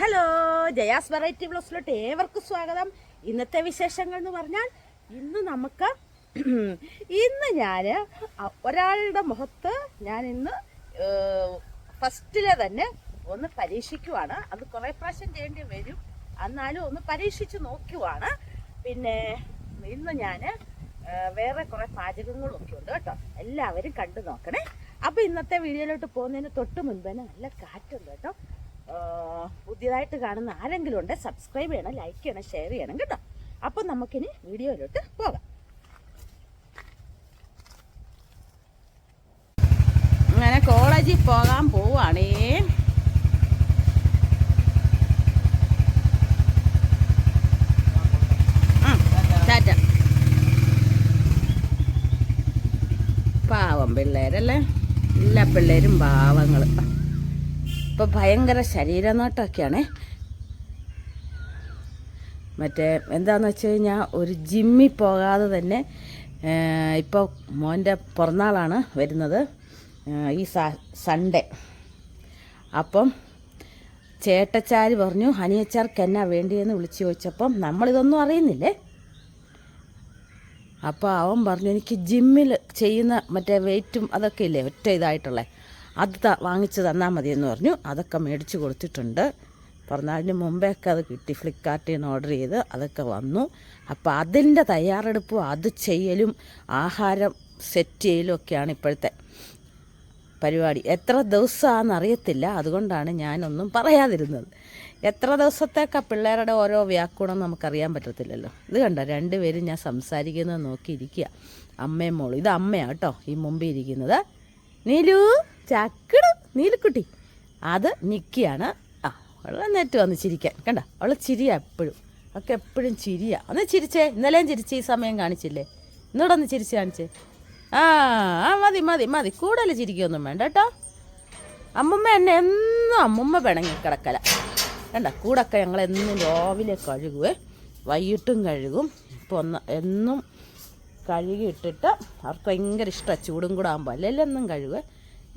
Hello Jaya's variety ബ്ലോസിലോട്ട് ഏവർക്കും സ്വാഗതം. ഇന്നത്തെ വിശേഷങ്ങൾ എന്ന് പറഞ്ഞാൽ ഇന്ന് നമുക്ക് ഇന്ന് ഞാൻ ഒരാളുടെ മുഖത്ത് ഞാൻ ഇന്ന് ഫസ്റ്റിലെ തന്നെ ഒന്ന് പരീക്ഷിക്കുവാണ്. അത് കുറേ പ്രാവശ്യം ചെയ്യേണ്ടി വരും. എന്നാലും ഒന്ന് പരീക്ഷിച്ച് നോക്കുവാണ്. പിന്നെ ഇന്ന് ഞാൻ വേറെ കുറേ പാചകങ്ങളൊക്കെ ഉണ്ട് കേട്ടോ. എല്ലാവരും കണ്ടു നോക്കണേ. അപ്പോൾ ഇന്നത്തെ വീഡിയോയിലോട്ട് പോകുന്നതിന് തൊട്ട് മുൻപ് തന്നെ നല്ല കാറ്റുണ്ട് കേട്ടോ. പുതിയതായിട്ട് കാണുന്ന ആരെങ്കിലും ഉണ്ട് സബ്സ്ക്രൈബ് ചെയ്യണം ലൈക്ക് ചെയ്യണം ഷെയർ ചെയ്യണം കേട്ടോ. അപ്പം നമുക്കിനി വീഡിയോയിലോട്ട് പോകാം. അങ്ങനെ കോളേജിൽ പോകാൻ പോവാണേ. പാവം പിള്ളേരല്ലേ? എല്ലാ പിള്ളേരും പാവങ്ങൾ ഇപ്പൊ ഭയങ്കര ശരീരനാട്ടമൊക്കെയാണ് മറ്റേ എന്താന്ന് വെച്ച് കഴിഞ്ഞാൽ ഒരു ജിമ്മിൽ പോകാതെ തന്നെ ഇപ്പോൾ മോന്റെ പിറന്നാളാണ് വരുന്നത് ഈ സൺഡേ. അപ്പം ചേട്ടച്ചാർ പറഞ്ഞു ഹനിയച്ചാർക്ക് എന്നാ വേണ്ടിയെന്ന് വിളിച്ചു ചോദിച്ചപ്പം നമ്മളിതൊന്നും അറിയുന്നില്ലേ? അപ്പോൾ അവൻ പറഞ്ഞു എനിക്ക് ജിമ്മിൽ ചെയ്യുന്ന മറ്റേ വെയിറ്റും അതൊക്കെ ഇല്ലേ ഒറ്റ ഇതായിട്ടുള്ള. അത് ത വാങ്ങിച്ച് തന്നാൽ മതി എന്ന് പറഞ്ഞു. അതൊക്കെ മേടിച്ച് കൊടുത്തിട്ടുണ്ട്. പിറന്നാളിന് മുമ്പേയൊക്കെ അത് കിട്ടി. ഫ്ലിപ്കാർട്ടിൽ നിന്ന് ഓർഡർ ചെയ്ത് അതൊക്കെ വന്നു. അപ്പോൾ അതിന്റെ തയ്യാറെടുപ്പും അത് ചെയ്യലും ആഹാരം സെറ്റ് ചെയ്യലും ഒക്കെയാണ് ഇപ്പോഴത്തെ പരിപാടി. എത്ര ദിവസമാണെന്ന് അറിയത്തില്ല. അതുകൊണ്ടാണ് ഞാനൊന്നും പറയാതിരുന്നത്. എത്ര ദിവസത്തേക്കാ പിള്ളേരുടെ ഓരോ വ്യാക്കുണം നമുക്കറിയാൻ പറ്റത്തില്ലല്ലോ. ഇത് കണ്ടോ? രണ്ടുപേരും ഞാൻ സംസാരിക്കുന്നത് നോക്കിയിരിക്കുക. അമ്മയും മോളും. ഇത് അമ്മയാണ് കേട്ടോ ഈ മുമ്പിൽ ഇരിക്കുന്നത്. നീലു? ചക്കട് നീലക്കുട്ടി. അത് നിക്കിയാണ്. ആ അവളെ നെറ്റ് വന്ന് ചിരിക്കാൻ. കണ്ട? അവളെ ചിരിയാ എപ്പോഴും. ഒക്കെ എപ്പോഴും ചിരിയാ. ഒന്ന് ചിരിച്ചേ. ഇന്നലെയും ചിരിച്ച് ഈ സമയം കാണിച്ചില്ലേ? ഇന്നോടെ ഒന്ന് ചിരിച്ച് കാണിച്ചേ. ആ ആ മതി മതി മതി. കൂടുതൽ ചിരിക്കൊന്നും വേണ്ട കേട്ടോ. അമ്മുമ്മ എന്നെ എന്നും അമ്മുമ്മ പിണങ്ങി കിടക്കല. കണ്ട? കൂടൊക്കെ ഞങ്ങൾ എന്നും രാവിലെ കഴുകുവേ. വൈകിട്ടും കഴുകും. ഇപ്പോൾ ഒന്ന് എന്നും കഴുകിയിട്ടിട്ട് അവർക്ക് ഭയങ്കര ഇഷ്ടമാണ് ചൂടും കൂടെ ആകുമ്പോൾ അല്ലെല്ലാം എന്നും കഴുകുവേ.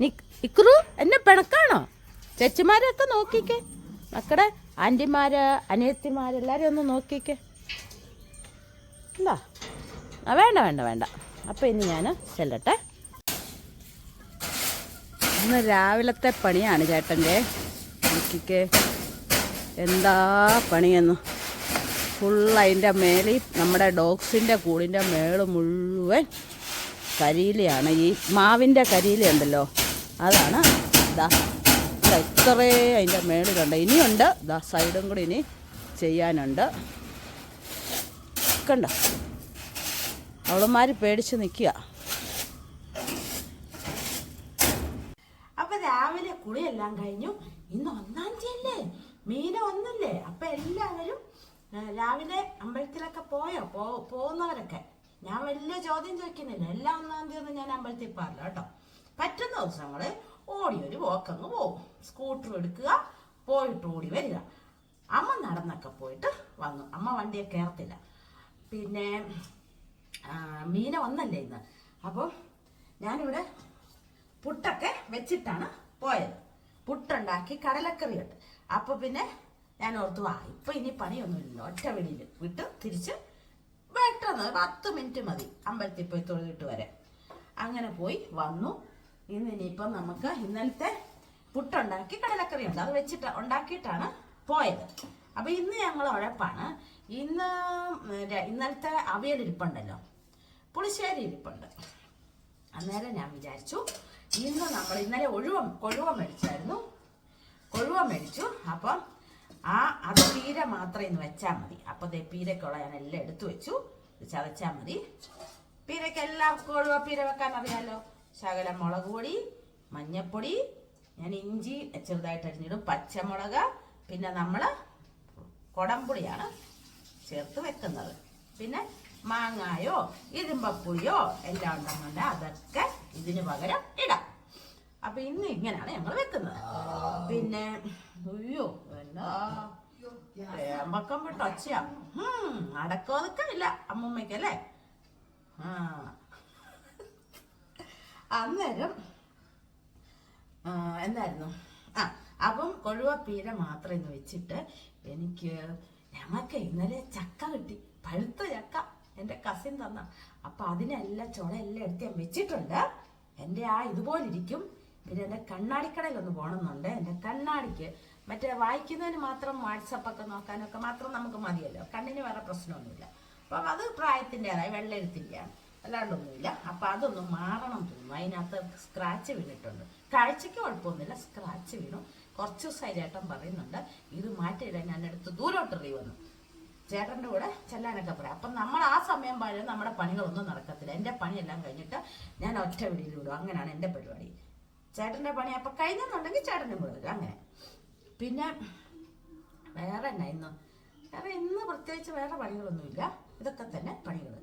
ഇക്കുറു എന്നെ പിണക്കാണോ? ചേച്ചിമാരെയൊക്കെ നോക്കിക്കേ. മക്കളെ ആന്റിമാര് അനിയത്തിമാരെല്ലാവരും ഒന്ന് നോക്കിക്കേ. എന്താ വേണ്ട വേണ്ട വേണ്ട. അപ്പോൾ ഇനി ഞാൻ ചെല്ലട്ടെ. ഇന്ന് രാവിലത്തെ പണിയാണ് ചേട്ടന്റെ. നോക്കിക്കേ. എന്താ പണിയെന്ന്. ഫുൾ അതിന്റെ മേലെ നമ്മുടെ ഡോഗ്സിന്റെ കൂടിന്റെ മേൾ മുഴുവൻ കരിയിലയാണ്. ഈ മാവിന്റെ കരിയില ഉണ്ടല്ലോ. അതാണ്. ദാ ഇതാ ഇത്രേ അതിന്റെ മേളിലുണ്ട്. ഇനിയുണ്ട് ദാ സൈഡും കൂടി ഇനി ചെയ്യാനുണ്ട്. കണ്ടോ? അവളന്മാർ പേടിച്ച് നിൽക്കുക. അപ്പൊ രാവിലെ കുളിയെല്ലാം കഴിഞ്ഞു. ഇന്ന് ഒന്നാം തീയതി അല്ലേ മീന ഒന്നല്ലേ അപ്പൊ എല്ലാവരും രാവിലെ അമ്പലത്തിലൊക്കെ പോയോ? പോകുന്നവരൊക്കെ. ഞാൻ വലിയ ചോദ്യം ചോദിക്കുന്നില്ല. എല്ലാ ഒന്നാം തീയതി ഞാൻ അമ്പലത്തിൽ പോകാറില്ല കേട്ടോ. പറ്റുന്ന ദിവസങ്ങൾ ഓടി ഒരു പോക്കങ്ങ് പോകും. സ്കൂട്ടർ എടുക്കുക പോയിട്ട് ഓടി വരിക. അമ്മ നടന്നൊക്കെ പോയിട്ട് വന്നു. അമ്മ വണ്ടിയെ കയറത്തില്ല പിന്നെ മീന വന്നല്ലേ ഇന്ന്? അപ്പോൾ ഞാനിവിടെ പുട്ടൊക്കെ വെച്ചിട്ടാണ് പോയത്. പുട്ടുണ്ടാക്കി കടലക്കറിയുണ്ട് അപ്പോൾ പിന്നെ ഞാൻ ഓർത്തു ആ ഇപ്പം ഇനി പണിയൊന്നുമില്ല. ഒറ്റ വെളിയിൽ വിട്ട് തിരിച്ച് പെട്ടെന്ന് പത്ത് മിനിറ്റ് മതി. അമ്പലത്തിൽ പോയി തൊഴുതിട്ട് വരെ അങ്ങനെ പോയി വന്നു. ഇന്ന് ഇനിയിപ്പം നമുക്ക് ഇന്നലത്തെ പുട്ടുണ്ടാക്കി കടലക്കറി ഉണ്ട്. അത് വെച്ചിട്ട് ഉണ്ടാക്കിയിട്ടാണ് പോയത്. അപ്പോൾ ഇന്ന് ഞങ്ങൾ ഉഴപ്പാണ്. ഇന്ന് ഇന്നലത്തെ അവിയൽ ഇരിപ്പുണ്ടല്ലോ. പുളിശ്ശേരി ഇരിപ്പുണ്ട്. അന്നേരം ഞാൻ വിചാരിച്ചു ഇന്ന് നമ്മൾ ഇന്നലെ ഒഴുവ കൊഴുവ മേടിച്ചായിരുന്നു. കൊഴുവ മേടിച്ചു. അപ്പം ആ അത് പീര മാത്രം ഇന്ന് വെച്ചാൽ മതി. അപ്പോൾ ദേ പീരക്കുള്ള ഞാൻ എല്ലാം എടുത്തു വെച്ചു. ചതച്ചാൽ മതി. പീരയ്ക്ക് എല്ലാവർക്കും കൊഴുവ പീര വെക്കാൻ അറിയാലോ? ശകലം മുളക് പൊടി മഞ്ഞപ്പൊടി ഞാൻ ഇഞ്ചി ചെറുതായിട്ട് അരിഞ്ഞിടും. പച്ചമുളക് പിന്നെ നമ്മൾ കുടംപുളിയാണ് ചേർത്ത് വെക്കുന്നത്. പിന്നെ മാങ്ങായോ ഇരുമ്പപ്പുളിയോ എല്ലാം ഉണ്ടെന്നുണ്ട് അതൊക്കെ ഇതിന് പകരം ഇടാം. അപ്പൊ ഇന്ന് ഇങ്ങനെയാണ് ഞങ്ങൾ വെക്കുന്നത്. പിന്നെ അയ്യോ എന്നാ ഏമ്പക്കം വിട്ട് ഒച്ചയാ ഹും, അടക്കം ഒതുക്കം ഇല്ല അമ്മൂമ്മയ്ക്കല്ലേ? ആ അന്നേരം എന്തായിരുന്നു ആ അപ്പം കൊഴുവപ്പീര മാത്രം ഇന്ന് വെച്ചിട്ട് എനിക്ക് ഞങ്ങൾക്ക് ഇന്നലെ ചക്ക കിട്ടി. പഴുത്ത ചക്ക എന്റെ കസിൻ തന്ന. അപ്പൊ അതിനെല്ലാം ചുളയെല്ലാം എടുത്ത് ഞാൻ വെച്ചിട്ടുണ്ട്. എന്റെ ആ ഇതുപോലെ ഇരിക്കും. പിന്നെ എന്റെ കണ്ണാടിക്കടയിൽ ഒന്ന് പോകണമെന്നുണ്ട്. എന്റെ കണ്ണാടിക്ക് മറ്റേ വായിക്കുന്നതിന് മാത്രം വാട്സപ്പൊക്കെ നോക്കാനൊക്കെ മാത്രം നമുക്ക് മതിയല്ലോ. കണ്ണിന് വേറെ പ്രശ്നമൊന്നുമില്ല. അപ്പം അത് പ്രായത്തിന്റെതായ വെള്ളെഴുത്തിന്റെയാണ് അല്ലാണ്ടൊന്നുമില്ല. അപ്പം അതൊന്ന് മാറണം തോന്നുന്നു. അതിനകത്ത് സ്ക്രാച്ച് വീണിട്ടുണ്ട്. കാഴ്ചയ്ക്ക് കുഴപ്പമൊന്നുമില്ല. സ്ക്രാച്ച് വീണു. കുറച്ച് ദിവസമായി ചേട്ടൻ പറയുന്നുണ്ട് ഇത് മാറ്റിയിടാൻ ഞാൻ എടുത്ത് ദൂരോട്ട് വന്നു ചേട്ടന്റെ കൂടെ ചെല്ലാനൊക്കെ പറയാം. അപ്പം നമ്മൾ ആ സമയം പാഴ് നമ്മുടെ പണികളൊന്നും നടക്കത്തില്ല. എന്റെ പണിയെല്ലാം കഴിഞ്ഞിട്ട് ഞാൻ ഒറ്റ വിടിയിൽ വിടും അങ്ങനെയാണ് എന്റെ പരിപാടി. ചേട്ടന്റെ പണി അപ്പം കഴിഞ്ഞെന്നുണ്ടെങ്കിൽ കൂടെ വരും. അങ്ങനെ. പിന്നെ വേറെ എന്നാ ഇന്ന്? വേറെ ഇന്ന് പ്രത്യേകിച്ച് വേറെ പണികളൊന്നുമില്ല. ഇതൊക്കെ തന്നെ പണികൾ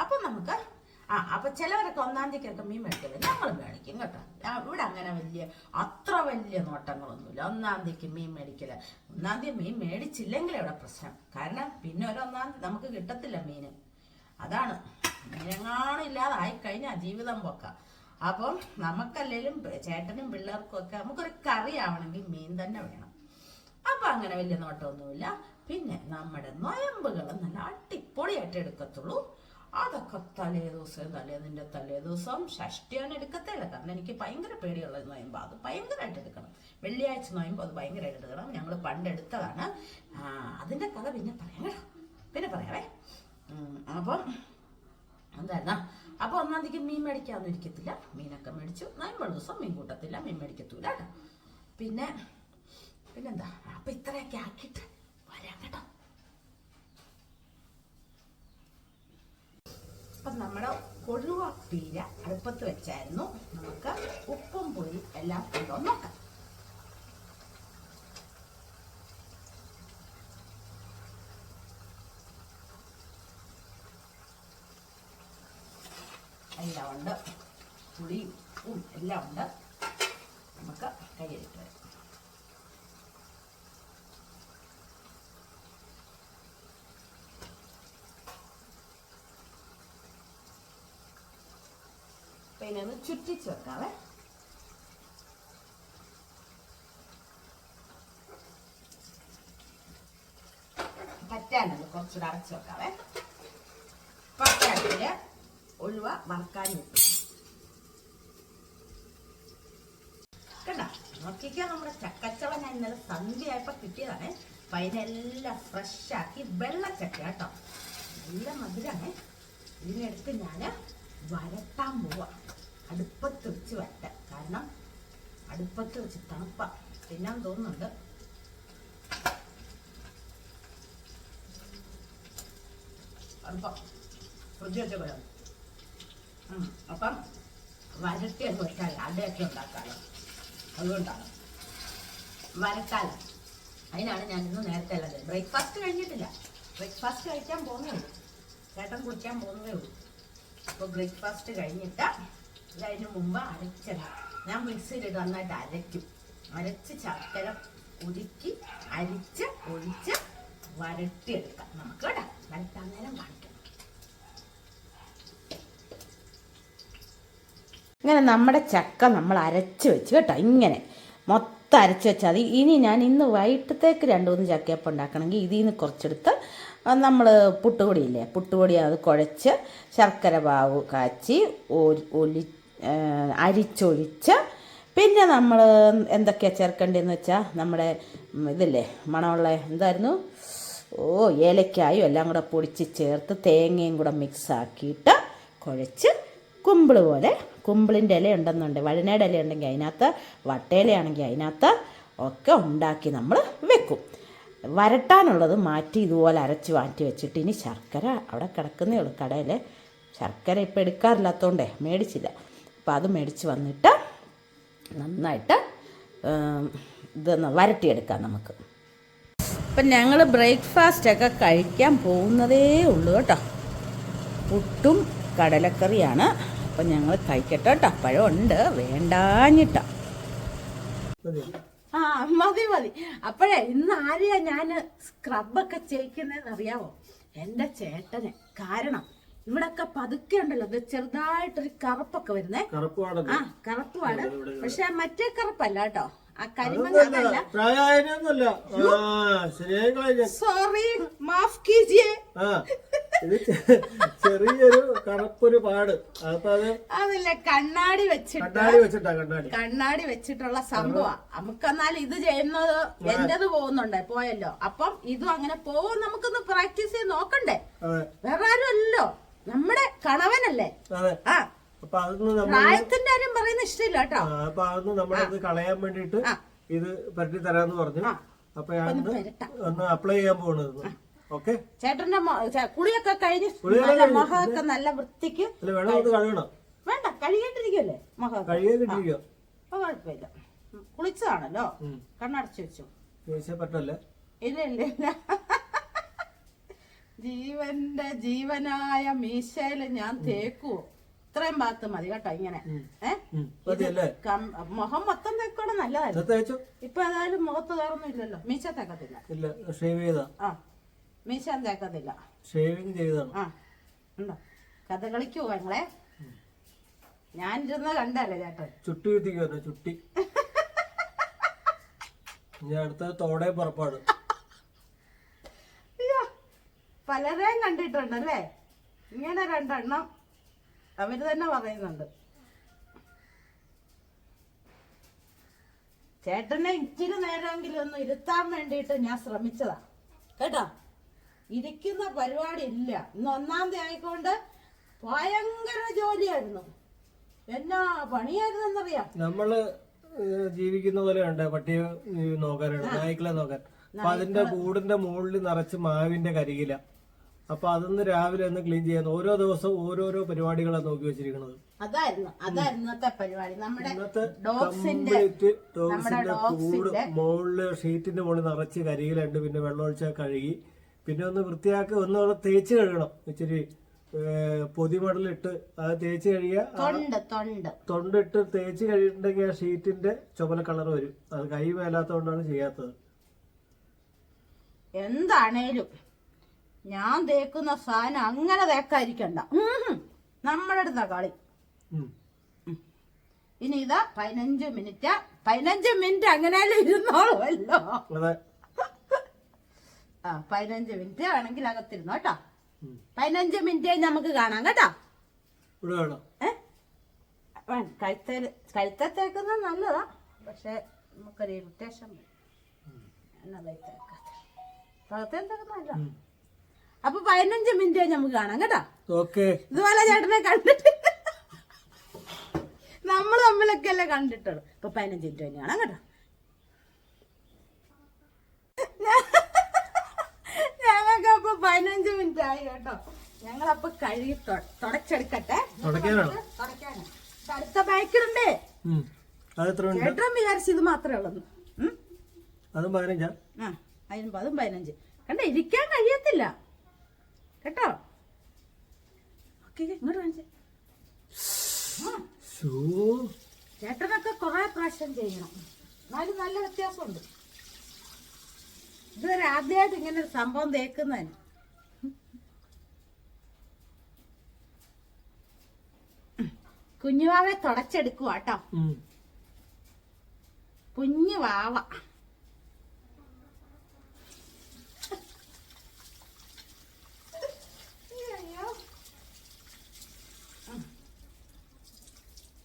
അപ്പം നമുക്ക് ആ അപ്പം ചിലവരൊക്കെ ഒന്നാം തീയതിക്കൊക്കെ മീൻ മേടിക്കില്ല ഞങ്ങൾ മേടിക്കും കേട്ടോ. ഇവിടെ അങ്ങനെ വലിയ അത്ര വലിയ നോട്ടങ്ങളൊന്നുമില്ല. ഒന്നാം തീയതിക്ക് മീൻ മേടിക്കില്ല ഒന്നാം തീയതി മീൻ മേടിച്ചില്ലെങ്കിൽ ഇവിടെ പ്രശ്നം. കാരണം പിന്നെ ഒരു ഒന്നാം തീയതി നമുക്ക് കിട്ടത്തില്ല മീൻ അതാണ്. മീനെങ്ങാനും ഇല്ലാതായി കഴിഞ്ഞാൽ ജീവിതം പൊക്ക. അപ്പം നമുക്കല്ലേലും ചേട്ടനും പിള്ളേർക്കും ഒക്കെ നമുക്കൊരു കറി ആവണമെങ്കിൽ മീൻ തന്നെ വേണം. അപ്പൊ അങ്ങനെ വലിയ നോട്ടമൊന്നുമില്ല. പിന്നെ നമ്മുടെ നൊയമ്പുകൾ നല്ല അടിപൊളിയായിട്ട് എടുക്കത്തുള്ളൂ. അതൊക്കെ തലേ ദിവസം തലേതിന്റെ തലേ ദിവസം ഷഷ്ടിയാണ് എടുക്കത്തില്ല. കാരണം എനിക്ക് ഭയങ്കര പേടിയുള്ള നോയമ്പോൾ അത് ഭയങ്കരമായിട്ട് എടുക്കണം. വെള്ളിയാഴ്ച നോയമ്പോൾ അത് ഭയങ്കരമായിട്ട് എടുക്കണം. ഞങ്ങൾ പണ്ട് എടുത്തതാണ്. അതിന്റെ കഥ പിന്നെ പറയാം പിന്നെ പറയാവേ. അപ്പം എന്തായിരുന്നാ? അപ്പൊ ഒന്നാം തീയതി മീൻ മേടിക്കാമെന്ന് ഇരിക്കത്തില്ല. മീനൊക്കെ മേടിച്ചു. നയമ്പത് ദിവസം മീൻ കൂട്ടത്തില്ല. മീൻ മേടിക്കത്തൂല കേട്ടോ. പിന്നെ പിന്നെന്താ? അപ്പൊ ഇത്രയൊക്കെ ആക്കിയിട്ട് വരാം കേട്ടോ. അപ്പൊ നമ്മുടെ കൊഴുവ പീര അടുപ്പത്ത് വെച്ചായിരുന്നു. നമുക്ക് ഉപ്പും പുളി എല്ലാം ഉണ്ടോ നോക്കാം. എല്ലാം ഉണ്ട്. പുളിയും എല്ലാം ഉണ്ട്. നമുക്ക് കയ്യിലിട്ട് വരാം പിന്നെ ഒന്ന് ചുറ്റിച്ച് വെക്കാവേ. പറ്റാനത് കുറച്ചുകൂടെ അടച്ചു വെക്കാവേ. പറ്റാത്തിൽ ഉഴുവ വറക്കാൻ കിട്ടും നമ്മുടെ ചക്കച്ചവ ഞാൻ ഇന്നലെ കിട്ടിയതാണ്. അപ്പൊ അതിനെല്ലാം ഫ്രഷാക്കി വെള്ളച്ചക്ക കേട്ടോ. നല്ല മധുരമാണ് ഇതിനെടുത്ത് ഞാൻ വരട്ടാൻ പോവാ. അടുപ്പത്ത് വെച്ച് വരട്ടെ. കാരണം അടുപ്പത്ത് വെച്ച് തണുപ്പ. തിന്നാൻ തോന്നുന്നുണ്ട്. അപ്പം വരട്ടി അത് വെച്ചാൽ അടയൊക്കെ ഉണ്ടാക്കാലോ. അതുകൊണ്ടാണ്. വരട്ടാലോ അതിനാണ് ഞാൻ ഇന്ന് നേരത്തെ അല്ലത് ബ്രേക്ക്ഫാസ്റ്റ് കഴിഞ്ഞിട്ടില്ല. ബ്രേക്ക്ഫാസ്റ്റ് കഴിക്കാൻ പോകുന്നേ ഉള്ളൂ. ചേട്ടൻ കുടിക്കാൻ പോകുന്നേ ഉള്ളൂ. അപ്പോൾ ബ്രേക്ക്ഫാസ്റ്റ് കഴിഞ്ഞിട്ട് ഇത് അതിന് മുമ്പ് അരച്ചത്. ഞാൻ മിക്സിയിൽ നന്നായിട്ട് അരയ്ക്കും. അരച്ച് ശർക്കര ഉരുക്കി അരിച്ച് ഒഴിച്ച് വരട്ടിയെടുക്കാം. നമുക്ക് കേട്ടോ വരട്ടാൻ നേരം കാണിക്കാം. ഇങ്ങനെ നമ്മുടെ ചക്ക നമ്മൾ അരച്ച് വെച്ച് കേട്ടോ ഇങ്ങനെ. മൊത്തം അരച്ച് വെച്ചാൽ മതി. ഇനി ഞാൻ ഇന്ന് വൈകിട്ടത്തേക്ക് രണ്ട് മൂന്ന് ചക്കയപ്പം ഉണ്ടാക്കണമെങ്കിൽ ഇതിൽ നിന്ന് കുറച്ചെടുത്ത് നമ്മൾ പുട്ടുപൊടിയില്ലേ പുട്ടുപൊടി അത് കുഴച്ച് ശർക്കര പാവ് കാച്ചി ഒലി അരിച്ചൊഴിച്ച് പിന്നെ നമ്മൾ എന്തൊക്കെയാണ് ചേർക്കേണ്ടതെന്ന് വെച്ചാൽ നമ്മുടെ ഇതല്ലേ മണമുള്ള എന്തായിരുന്നു? ഓ ഏലക്കായും എല്ലാം കൂടെ പൊടിച്ച് ചേർത്ത് തേങ്ങയും കൂടെ മിക്സ് ആക്കിയിട്ട് കുഴച്ച് കുമ്പിൾ പോലെ കുമ്പിളിന്റെ ഇല ഉണ്ടെന്നുണ്ട് വഴനയുടെ ഇല ഉണ്ടെങ്കിൽ അതിനകത്ത് വട്ടയിലയാണെങ്കിൽ അതിനകത്ത് ഒക്കെ ഉണ്ടാക്കി നമ്മൾ വെക്കും. വരട്ടാനുള്ളത് മാറ്റി ഇതുപോലെ അരച്ച് മാറ്റി വെച്ചിട്ട് ഇനി ശർക്കര അവിടെ കിടക്കുന്നേ ഉള്ളൂ കടയിൽ ശർക്കര ഇപ്പോൾ എടുക്കാറില്ലാത്തതുകൊണ്ടേ മേടിച്ചില്ല. അപ്പോൾ അത് മേടിച്ച് വന്നിട്ട് നന്നായിട്ട് ഇതൊന്ന് വരട്ടിയെടുക്കാം നമുക്ക്. അപ്പം ഞങ്ങൾ ബ്രേക്ക്ഫാസ്റ്റൊക്കെ കഴിക്കാൻ പോകുന്നതേ ഉള്ളൂ കേട്ടോ. പുട്ടും കടലക്കറിയാണ്. അപ്പം ഞങ്ങൾ കഴിക്കട്ടെ കേട്ടോ. പഴമുണ്ട്. വേണ്ടാഞ്ഞിട്ട. ആ മതി മതി. അപ്പോഴേ ഇന്ന് ആരെയാ ഞാൻ സ്ക്രബൊക്കെ ചെയ്യിക്കുന്നതെന്ന് അറിയാവോ? എന്റെ ചേട്ടനെ. കാരണം ഇവിടൊക്കെ പതുക്കെ ഉണ്ടല്ലോ. ഇത് ചെറുതായിട്ടൊരു കറുപ്പൊക്കെ വരുന്നേ. ആ കറുപ്പാണ്. പക്ഷെ മറ്റേ കറുപ്പല്ല കേട്ടോ. ആ കരിമല്ല സോറി മാഫ് കീജിയേ. ചെറിയൊരു കറുപ്പൊരു പാട്. അതല്ല അത് അതില്ലേ കണ്ണാടി വെച്ചിട്ട്. കണ്ണാടി വെച്ചിട്ടാ കണ്ണാടി. കണ്ണാടി വെച്ചിട്ടുള്ള സംഭവം. നമുക്കെന്നാൽ ഇത് ചെയ്യുന്നത് എന്റേത് പോകുന്നുണ്ട്? പോയല്ലോ. അപ്പം ഇതും അങ്ങനെ പോകും. നമുക്കൊന്ന് പ്രാക്ടീസ് ചെയ്ത് നോക്കണ്ടേ? വേറെ ആരും അല്ലല്ലോ. നമ്മുടെ കണവനല്ലേ? ആ. പ്രായത്തിന്റെ കാര്യം പറയുന്ന ഇഷ്ടമില്ല കേട്ടോ. അപ്പൊ അതൊന്ന് നമ്മളിത് കളയാൻ വേണ്ടിട്ട് ഇത് പരട്ടി തരാന്ന് പറഞ്ഞു. അപ്പൊ ഒന്ന് അപ്ലൈ ചെയ്യാൻ പോണത് ഓക്കെ ചേട്ടന്റെ കുളിയൊക്കെ കഴിഞ്ഞ് മുഖമൊക്കെ നല്ല വൃത്തിക്ക് കഴുകണം. വേണ്ട കഴുകിയിട്ടിരിക്കുമല്ലേ മുഖം കഴുകിയ കിട്ടിയിരിക്കോ അപ്പൊ കുഴപ്പമില്ല. കുളിച്ചതാണല്ലോ. കണ്ണടച്ചു വെച്ചു. പറ്റല്ലേ? ഇല്ല ഇല്ല ഇല്ല. ജീവന്റെ ജീവനായ മീശയിൽ ഞാൻ തേക്കുവോ ഇത്രയും ഭാഗത്ത് മതി കേട്ടോ ഇങ്ങനെ. മുഖം മൊത്തം തേക്കോടെ നല്ലതായിരുന്നു. ഇപ്പൊ ഏതായാലും മുഖത്ത് കയറൊന്നുമില്ലല്ലോ ഇല്ലല്ലോ. മീശ തേക്കത്തില്ല. ആ. മീശ തേക്കത്തില്ല. ഷേവിങ് ചെയ്താണ് ആ. ഉണ്ടോ? കഥകളിക്ക് ഞാൻ ഞാനിരുന്ന കണ്ടല്ലേ ചേട്ടൻ? ചുട്ടി കുത്തിക്കുവല്ലോ ചുട്ടി. ഞാൻ അടുത്ത തോടേ പുറപ്പാട്. പലരെയും കണ്ടിട്ടുണ്ട് അല്ലേ? ഇങ്ങനെ രണ്ടെണ്ണം അവർ തന്നെ പറയുന്നുണ്ട്. ചേട്ടനെ ഇച്ചിരി നേരമെങ്കിലും ഒന്ന് ഇരുത്താൻ വേണ്ടിയിട്ട് ഞാൻ ശ്രമിച്ചതാ. കേട്ടോ? ഇരിക്കുന്ന പരിപാടി ഇല്ല. ഇന്ന് ഒന്നാം തീയതി ആയിക്കൊണ്ട് ഭയങ്കര ജോലിയായിരുന്നു. എന്നാ പണിയായിരുന്നു എന്നറിയാ നമ്മൾ ജീവിക്കുന്ന പോലെ ഉണ്ട് പട്ടിയെ നോക്കാനുണ്ട് നോക്കാനാണ് നായ്ക്കളെ നോക്കാൻ. അപ്പൊ അതിന്റെ കൂടിന്റെ മുകളിൽ നിറച്ച് മാവിന്റെ കരികില അപ്പൊ അതൊന്ന് രാവിലെ ഒന്ന് ക്ലീൻ ചെയ്യാൻ ഓരോ ദിവസവും ഓരോരോ പരിപാടികളാണ് നോക്കി വെച്ചിരിക്കുന്നത്. അതായിരുന്നു അതായിരുന്നു ഇന്നത്തെ പരിപാടി. നമ്മുടെ ഇന്നത്തെ ഡോഗ്സിന്റെ കംപ്ലീറ്റ് നമ്മുടെ ഡോഗ്സിന്റെ കൂട് ഡോഗ്സിന്റെ മുകളിൽ ഷീറ്റിന്റെ മുകളിൽ നിറച്ച് കരികിലുണ്ട് പിന്നെ വെള്ളം ഒഴിച്ചാൽ കഴുകി. പിന്നെ ഒന്ന് വൃത്തിയാക്കി ഒന്ന് അവിടെ തേച്ച് കഴുകണം. ഇച്ചിരി ഏഹ്, പൊതിമടലിട്ട് അത് തേച്ച് കഴുകിയ തൊണ്ട് തൊണ്ട്. തൊണ്ടിട്ട് തേച്ച് കഴിയിട്ടുണ്ടെങ്കിൽ ആ ഷീറ്റിന്റെ ചുമല കളർ വരും. അത് കൈ മേലാത്തോണ്ടാണ് ചെയ്യാത്തത്. എന്താണേലും. ഞാൻ തേക്കുന്ന സാധനം അങ്ങനെ തേക്കാതിരിക്കണ്ട. ഉം. നമ്മുടെ അടുത്ത കളി. ഇനി ഇതാ പതിനഞ്ച് മിനിറ്റ്. പതിനഞ്ച് മിനിറ്റ് അങ്ങനെയാലും ഇരുന്നോളുമല്ലോ. ആ പതിനഞ്ച് മിനിറ്റ് വേണമെങ്കിൽ അകത്തിരുന്നോ കേട്ടോ. പതിനഞ്ച് മിനിറ്റ് നമുക്ക് കാണാം കേട്ടോ. ഇവിടെ വേണം ഏ? വേണ്ട കഴുത്തേൽ കഴുത്തെ തേക്കുന്നത് നല്ലതാ. പക്ഷെ നമുക്കൊരു ഇറിറ്റേഷൻ എന്നാ തേക്കാത്ത. ഉം. അപ്പൊ പതിനഞ്ച് മിനിറ്റ് നമുക്ക് കാണാം കേട്ടോ? ഓക്കെ. ഇതുപോലെ ചേട്ടനെ കണ്ടിട്ട് നമ്മൾ തമ്മിലൊക്കെ അല്ലേ കണ്ടിട്ടുള്ളൂ. ഇപ്പൊ പതിനഞ്ച് മിനിറ്റ് കഴിഞ്ഞ് കാണാം കേട്ടോ? ഞങ്ങൾക്ക് അപ്പൊ പതിനഞ്ച് മിനിറ്റ് ആയി കേട്ടോ. ഞങ്ങളപ്പൊ കഴുകി തുടച്ചെടുക്കട്ടെ. അടുത്ത ബൈക്കിലുണ്ടേ ചേട്ടൻ വിചാരിച്ചു ഇത് മാത്രമേ ഉള്ളൂ? അതും പതിനഞ്ചാ? ആ അതിന് അതും പതിനഞ്ച്. കണ്ട ഇരിക്കാൻ കഴിയത്തില്ല. കേട്ടോ? ഇങ്ങോട്ട് കാണിച്ചേ. ചേട്ടനൊക്കെ കുറെ പ്രാവശ്യം ചെയ്യണം. എന്നാലും നല്ല വ്യത്യാസമുണ്ട്. ഇതുവരെ ആദ്യമായിട്ട് ഇങ്ങനെ ഒരു സംഭവം തേക്കുന്നതിന്. കുഞ്ഞുവാവെ തുടച്ചെടുക്കുക കേട്ടോ. കുഞ്ഞു വാവ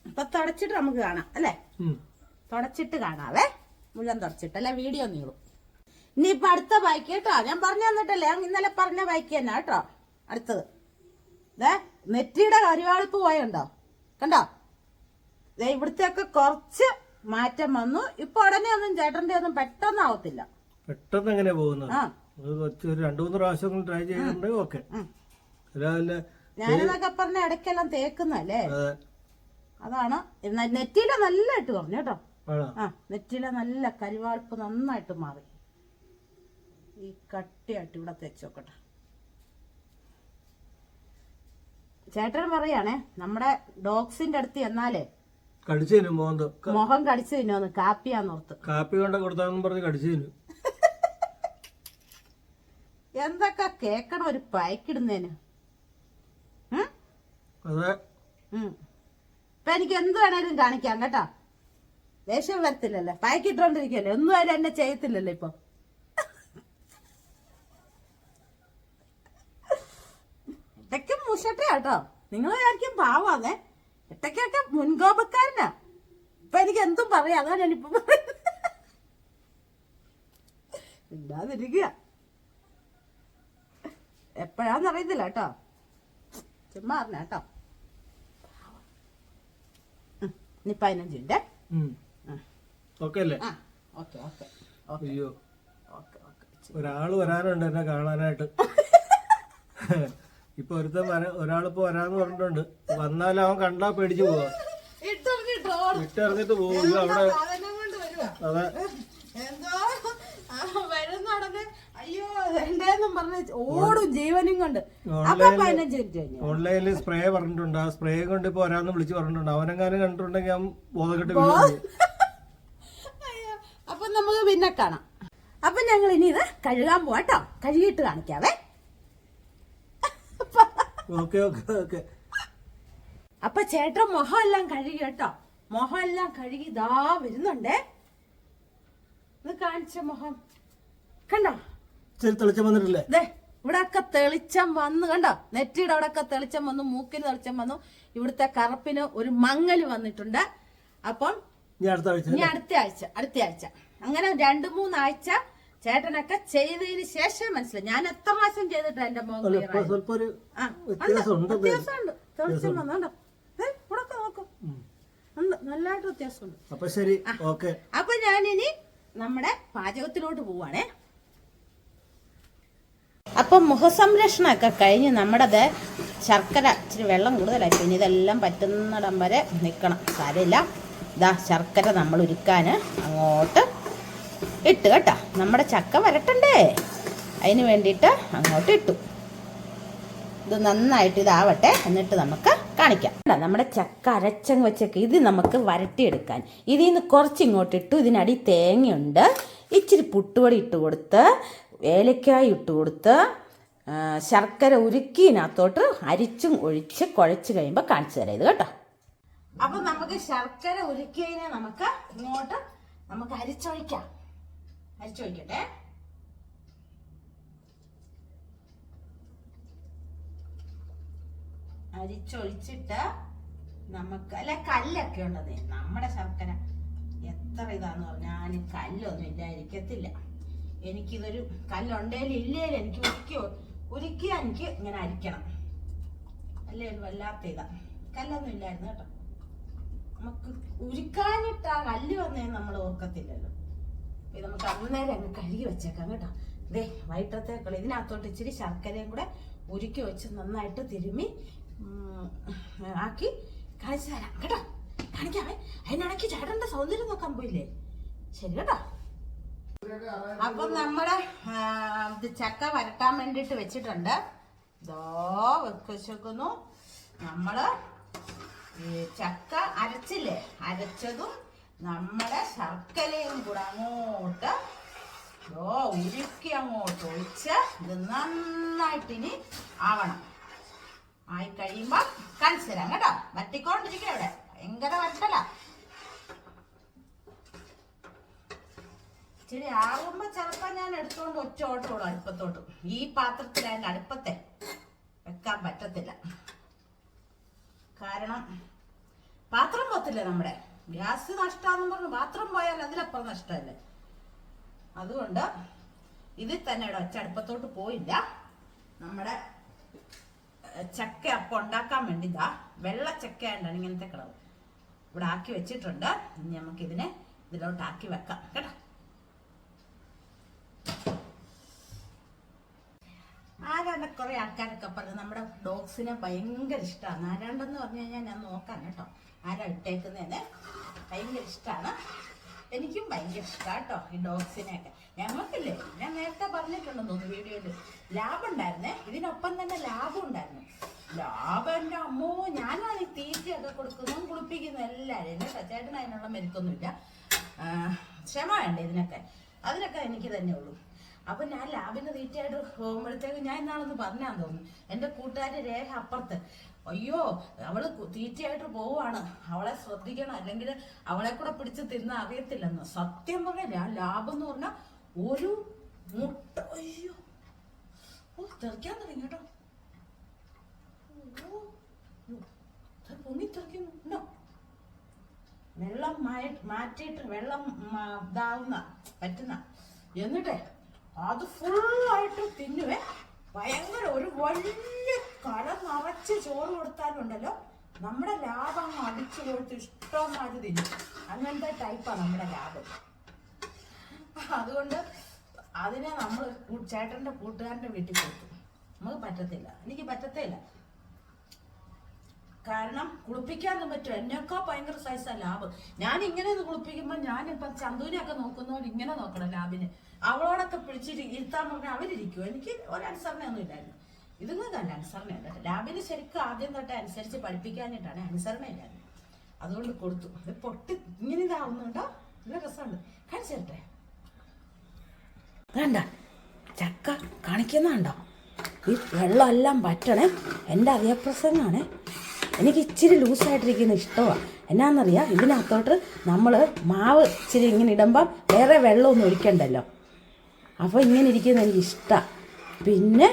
ഇപ്പൊ തുടച്ചിട്ട് നമുക്ക് കാണാം അല്ലേ. തുടച്ചിട്ട് കാണാവേ. മുഴുവൻ തുടച്ചിട്ട് അല്ലെ? വീഡിയോ നീളും. ഇനി ഇപ്പൊ അടുത്ത ബൈക്ക് കേട്ടോ? ഞാൻ പറഞ്ഞു തന്നിട്ടല്ലേ? ഇന്നലെ പറഞ്ഞ ബൈക്ക് തന്നെ കേട്ടോ? അടുത്തത്. ദേ നെറ്റിയുടെ കരിവാളിപ്പ് പോയുണ്ടോ കണ്ടോ? ഇവിടുത്തെയൊക്കെ കുറച്ച് മാറ്റം വന്നു. ഇപ്പൊ ഉടനെ ഒന്നും ചേട്ടന്റെ ഒന്നും പെട്ടെന്നാവത്തില്ല പെട്ടെന്ന് എങ്ങനെ പോകുന്നത്? രണ്ടു മൂന്ന് പ്രാവശ്യം ട്രൈ ചെയ്തിട്ടുണ്ടെങ്കിൽ ഓക്കെ ഞാനിതൊക്കെ പറഞ്ഞ ഇടയ്ക്കെല്ലാം തേക്കുന്നല്ലേ അതാണ്. നെറ്റിയില നെറ്റിയിലെ നല്ലതായിട്ട് പറഞ്ഞു കേട്ടോ. ആ നെറ്റിയില നല്ല കരിവാൾപ്പ് നന്നായിട്ട് മാറി. ഈ കട്ടിയായിട്ട് ഇവിടെ തേച്ച് നോക്കട്ടെ ചേട്ടൻ പറയാണേ നമ്മുടെ ഡോഗ്സിന്റെ അടുത്ത് എന്നാലേ കടിച്ചു മുഖം കടിച്ചു തിന്നോന്ന് കാപ്പിയാന്നോർത്ത് കാപ്പി കൊണ്ട് കൊടുത്താന്ന് പറഞ്ഞ് കടിച്ചു തരും എന്തൊക്കെ കേക്കണം ഒരു പയക്കിടുന്നതിന്? അതെ. ഇപ്പൊ എനിക്ക് എന്ത് വേണേലും കാണിക്കാം കേട്ടോ. ദേഷ്യം വരത്തില്ലല്ലോ. പാക്കിട്ടോണ്ടിരിക്കല്ലേ ഒന്നും ആരും എന്നെ ചെയ്യത്തില്ലല്ലോ ഇപ്പൊ. ഇട്ടയ്ക്കും മുഷട്ടെ കേട്ടോ. നിങ്ങൾ വിചാരിക്കും പാവാന്നേ. ഇട്ടയ്ക്കൊക്കെ മുൻകോപക്കാരനാ. ഇപ്പൊ എനിക്ക് എന്തും പറയാം. അതാണ് ഞാനിപ്പൊ. ഇല്ലാതിരിക്കുക എപ്പോഴാന്ന് അറിയത്തില്ല കേട്ടോ. ചുമ്മാ അറിഞ്ഞ കേട്ടോ. ഇനി പതിനഞ്ച് മിനിറ്റ് ഓക്കെ അല്ലേ? ആ ഓക്കെ ഓക്കെ ഓക്കെ അയ്യോ. ഓക്കെ ഓക്കെ ഒരാൾ വരാനുണ്ട് എന്നെ കാണാനായിട്ട്. ഇപ്പൊ ഒരുത്തൻ വരാ ഒരാളിപ്പോ വരാന്ന് പറഞ്ഞിട്ടുണ്ട്. വന്നാൽ അവൻ കണ്ടാ പേടിച്ചു പോവാ. ഇട്ടിറങ്ങിട്ട് പോകും അവിടെ അതെ എന്തോ ആ, വരുന്നുടനെ അയ്യോ വേണ്ടെന്നും പറഞ്ഞ് ഓടും ജീവനും കൊണ്ട്. അപ്പൊ പതിനഞ്ച് മിനിറ്റ് കഴിഞ്ഞു. ഓൺലൈനിൽ സ്പ്രേ പറഞ്ഞിട്ടുണ്ട്. ആ സ്പ്രേ കൊണ്ട് ഇപ്പൊ ഒരാന്ന് വിളിച്ച് പറഞ്ഞിട്ടുണ്ട്. അവനെങ്ങാനും കണ്ടിട്ടുണ്ടെങ്കിൽ ഞാൻ ബോധക്കെട്ട് അപ്പൊ നമുക്ക് പിന്നെ കാണാം. അപ്പൊ ഞങ്ങൾ ഇനി ഇത് കഴുകാൻ പോവാട്ടോ. കഴുകിയിട്ട് കാണിക്കാവേ. Okay okay okay. അപ്പൊ ചേട്ടൻ മുഖം എല്ലാം കഴുകി കേട്ടോ. മുഖം എല്ലാം കഴുകി ഇതാ വരുന്നുണ്ടേ. ഇത് കാണിച്ച മുഖം കണ്ടോ? ഇച്ചിരി തെളിച്ചം വന്നിട്ടില്ലേ? ദേ ഇവിടൊക്കെ തെളിച്ചം വന്നു. കണ്ടോ? നെറ്റിയുടെ അവിടെ ഒക്കെ തെളിച്ചം വന്നു മൂക്കിന് തെളിച്ചം വന്നു. ഇവിടുത്തെ കറുപ്പിന് ഒരു മങ്ങൽ വന്നിട്ടുണ്ട്. അപ്പം ഇനി അടുത്ത ആഴ്ച ഇനി അടുത്ത ആഴ്ച അടുത്ത ആഴ്ച. അങ്ങനെ രണ്ടു മൂന്നാഴ്ച ചേട്ടനൊക്കെ ചെയ്തതിന് ശേഷം മനസ്സിലായി. ഞാൻ എത്ര പ്രാവശ്യം ചെയ്തിട്ടാ എന്റെ മോൻ അല്ല clear ഇപ്പൊ ആയത്. സ്വല്പം ഒരു ആ, വ്യത്യാസമുണ്ട് ഉണ്ട്, വ്യത്യാസമുണ്ട്. തെളിച്ചം വന്നു. കണ്ടോ? ദേ, ഇവിടൊക്കെ നോക്കും. ഉണ്ട്. നല്ലതായിട്ട് വ്യത്യാസമുണ്ട്. അപ്പൊ ശരി ഓക്കെ. അപ്പൊ ഞാനിനി നമ്മുടെ പാചകത്തിലോട്ട് പോവാണേ. അപ്പം മുഖസംരക്ഷണമൊക്കെ കഴിഞ്ഞ് നമ്മുടേത് ശർക്കര ഇച്ചിരി വെള്ളം കൂടുതലായി. പിന്നെ ഇതെല്ലാം പറ്റുന്നിടം വരെ നിൽക്കണം സാരമില്ല. ഇതാ ശർക്കര നമ്മൾ ഉരുക്കാൻ അങ്ങോട്ട് ഇട്ട് കേട്ടോ. നമ്മുടെ ചക്ക വരട്ടണ്ടേ? അതിന് വേണ്ടിയിട്ട് അങ്ങോട്ട് ഇട്ടു. ഇത് നന്നായിട്ട് ഇതാവട്ടെ. എന്നിട്ട് നമുക്ക് കാണിക്കാം. നമ്മുടെ ചക്ക അരച്ചങ്ങ് വെച്ചൊക്കെ. ഇത് നമുക്ക് വരട്ടിയെടുക്കാൻ. ഇതിൽ നിന്ന് കുറച്ച് ഇങ്ങോട്ട് ഇട്ടു. ഇതിനടി തേങ്ങയുണ്ട്. ഇച്ചിരി പുട്ടുപൊടി ഇട്ട് കൊടുത്ത് ഏലക്കായ ഇട്ട് കൊടുത്ത് ശർക്കര ഉരുക്കിനകത്തോട്ട് അരിച്ചും ഒഴിച്ച് കുഴച്ച് കഴിയുമ്പോൾ കാണിച്ചു തരാം ഇത് കേട്ടോ. അപ്പൊ നമുക്ക് ശർക്കര ഉരുക്കിയതിനെ നമുക്ക് ഇങ്ങോട്ട് നമുക്ക് അരിച്ചൊഴിക്കാം. അരിച്ചൊഴിക്കട്ടെ. അരിച്ചൊഴിച്ചിട്ട് നമുക്ക് അല്ല കല്ലൊക്കെ ഉണ്ടെന്നേ നമ്മുടെ ശർക്കര എത്ര ഇതാന്ന് പറഞ്ഞാൽ കല്ലൊന്നും ഇല്ലായിരിക്കത്തില്ല എനിക്കിതൊരു കല്ലുണ്ടേലും ഇല്ലേലും എനിക്ക് ഉരുക്കി ഉരുക്കിയാ എനിക്ക് ഇങ്ങനെ അരിക്കണം. അല്ലേ? വല്ലാത്ത ഇതാ. കല്ലൊന്നും ഇല്ലായിരുന്നു കേട്ടോ. നമുക്ക് ഉരുക്കാനിട്ട് ആ കല്ല് വന്നേ നമ്മൾ ഓർക്കത്തില്ലല്ലോ. ഇത് നമുക്ക് അന്നേരം അങ്ങ് കഴുകി വെച്ചേക്കാം കേട്ടോ. ഇതേ വൈകിട്ടത്തേക്കുള്ള ഇതിനകത്തോട്ട് ഇച്ചിരി ശർക്കരയും കൂടെ ഉരുക്കി വെച്ച് നന്നായിട്ട് തിരുമ്മി ആക്കി കാണിച്ചു തരാം. കേട്ടോ. കാണിക്കാമേ അതിനിടയ്ക്ക് ചേട്ടന്റെ സൗന്ദര്യം നോക്കാൻ പോയില്ലേ? ശരി കേട്ടോ. അപ്പം നമ്മുടെ ചക്ക വരട്ടാൻ വേണ്ടിയിട്ട് വെച്ചിട്ടുണ്ട്. ദോ വെക്കുന്നു നമ്മൾ ഈ ചക്ക അരച്ചില്ലേ? അരച്ചതും നമ്മുടെ ശർക്കരയും കൂടെ അങ്ങോട്ട് ഓ ഉരുക്കി അങ്ങോട്ട് ഒഴിച്ച് ഇത് നന്നായിട്ട് ഇനി ആവണം. ആയി കഴിയുമ്പോ കാണിച്ചു കേട്ടോ? വറ്റിക്കൊണ്ടിരിക്കുക ഇവിടെ. ഭയങ്കര വറ്റല. ഇച്ചിരി ആകുമ്പോ ചിലപ്പോ ഞാൻ എടുത്തോണ്ട് ഒറ്റ ഓട്ടോടും അടുപ്പത്തോട്ട്. ഈ പാത്രത്തിൽ പാത്രത്തിലായാലും അടുപ്പത്തെ വെക്കാൻ പറ്റത്തില്ല. കാരണം പാത്രം പോത്തില്ല നമ്മുടെ. ഗ്യാസ് നഷ്ടമാണെന്ന് പറഞ്ഞു പാത്രം പോയാൽ അതിലപ്പുറം നഷ്ടമല്ലേ? അതുകൊണ്ട് ഇതിൽ തന്നെ ഇവിടെ ഒച്ച അടുപ്പത്തോട്ട് പോയില്ല. നമ്മുടെ ചക്ക അപ്പം ഉണ്ടാക്കാൻ വേണ്ടി വെള്ള ചക്ക ഉണ്ടാണ് ഇങ്ങനത്തെ കിളവ്. ഇവിടെ ആക്കി വെച്ചിട്ടുണ്ട്. ഇനി നമുക്കിതിനെ ഇതിലോട്ട് ആക്കി വെക്കാം. കേട്ടോ? ആരാണ്ട് കുറെ ആൾക്കാരൊക്കെ പറഞ്ഞു നമ്മുടെ ഡോഗ്സിനെ ഭയങ്കര ഇഷ്ടമാണ് ആരാണ്ടെന്ന് പറഞ്ഞു കഴിഞ്ഞാൽ ഞാൻ നോക്കാം കേട്ടോ ആരാ ഇട്ടേക്കുന്നതിന് ഭയങ്കര ഇഷ്ടമാണ് എനിക്കും ഭയങ്കര ഇഷ്ടമാണ് കേട്ടോ ഈ ഡോഗ്സിനെയൊക്കെ. ഞങ്ങൾക്കില്ലേ ഞാൻ നേരത്തെ പറഞ്ഞിട്ടുണ്ടെന്ന് തോന്നുന്നു വീഡിയോയിൽ ലാഭം ഉണ്ടായിരുന്നേ ഇതിനൊപ്പം തന്നെ ലാഭം ഉണ്ടായിരുന്നു. ലാഭം എന്റെ അമ്മോ ഞാനാണ് ഈ തീറ്റയൊക്കെ കൊടുക്കുന്നതും കുളിപ്പിക്കുന്നതും എല്ലാവരും കേട്ടോ. ചേട്ടൻ അതിനുള്ള മെരുക്കൊന്നുമില്ല. ക്ഷമ വേണ്ടേ ഇതിനൊക്കെ. അതിനൊക്കെ എനിക്ക് തന്നെ ഉള്ളൂ. അപ്പൊ ഞാൻ ലാബിന് തീറ്റയായിട്ട് പോകുമ്പോഴത്തേക്ക് ഞാൻ ഇന്നാളൊന്ന് പറഞ്ഞാന്ന് തോന്നുന്നു. എന്റെ കൂട്ടുകാരി രേഖ അപ്പുറത്ത്. അയ്യോ അവൾ തീറ്റയായിട്ട് പോവാണ് അവളെ ശ്രദ്ധിക്കണം. അല്ലെങ്കിൽ അവളെ കൂടെ പിടിച്ച് തിന്ന അറിയത്തില്ലെന്ന്. സത്യം പറഞ്ഞാൽ ലാബ് എന്ന് പറഞ്ഞാൽ ഒരു മുട്ട അയ്യോ. ഓ തെറിക്കാൻ തുടങ്ങി കേട്ടോ. വെള്ളം മാറ്റിയിട്ട് വെള്ളം ഇതാവുന്ന പറ്റുന്ന. എന്നിട്ടേ അത് ഫുള്ളായിട്ട് തിന്നുവേ. ഭയങ്കര ഒരു വലിയ കല നിറച്ച് ചോറ് കൊടുത്താലുണ്ടല്ലോ നമ്മുടെ ലാഭം അടിച്ചു കൊടുത്ത് ഇഷ്ടമാതിരി തിന്നും. അങ്ങനത്തെ ടൈപ്പാണ് നമ്മുടെ ലാഭം. അതുകൊണ്ട് അതിനെ നമ്മൾ ചേട്ടന്റെ കൂട്ടുകാരന്റെ വീട്ടിൽ കൊടുത്തു നമുക്ക് പറ്റത്തില്ല. എനിക്ക് പറ്റത്തില്ല കാരണം കുളിപ്പിക്കാനൊന്നും പറ്റും എന്നൊക്കെ ഭയങ്കര സൈസാ ലാബ് ഞാൻ ഇങ്ങനെ കുളിപ്പിക്കുമ്പോൾ ഞാനിപ്പം ചന്തുവിനെയൊക്കെ നോക്കുന്നവർ ഇങ്ങനെ നോക്കണം ലാബിനെ അവളോടൊക്കെ പിടിച്ചിട്ട് ഇരുത്താൻ പറഞ്ഞാൽ അവരിക്കും എനിക്ക് ഒരു അനുസരണയൊന്നും ഇല്ലായിരുന്നു. ഇതൊന്നും തന്നെ അനുസരണ അനുസരണയുണ്ട് ലാബിന് ശരിക്കും ആദ്യം തൊട്ട് അനുസരിച്ച് പഠിപ്പിക്കാനായിട്ടാണ് അനുസരണ ഇല്ലായിരുന്നു അതുകൊണ്ട് കൊടുത്തു. അത് പൊട്ടി ഇങ്ങനെ ഇതാവുന്നുണ്ടോ? നല്ല രസമുണ്ട്. കാണിച്ചിട്ടെ വേണ്ട. ചക്ക കാണിക്കുന്നുണ്ടോ? ഈ വെള്ളമെല്ലാം പറ്റണേ എന്റെ അറിയപ്രസംഗമാണ് എനിക്ക് ഇച്ചിരി ലൂസായിട്ടിരിക്കുന്ന ഇഷ്ടമാണ് എന്നാന്നറിയാം? ഇതിനകത്തോട്ട് നമ്മൾ മാവ് ഇച്ചിരി ഇങ്ങനെ ഇടുമ്പം വേറെ വെള്ളമൊന്നും ഒഴിക്കണ്ടല്ലോ. അപ്പോൾ ഇങ്ങനെ ഇരിക്കുന്നത് എനിക്ക് ഇഷ്ടമാണ് പിന്നെ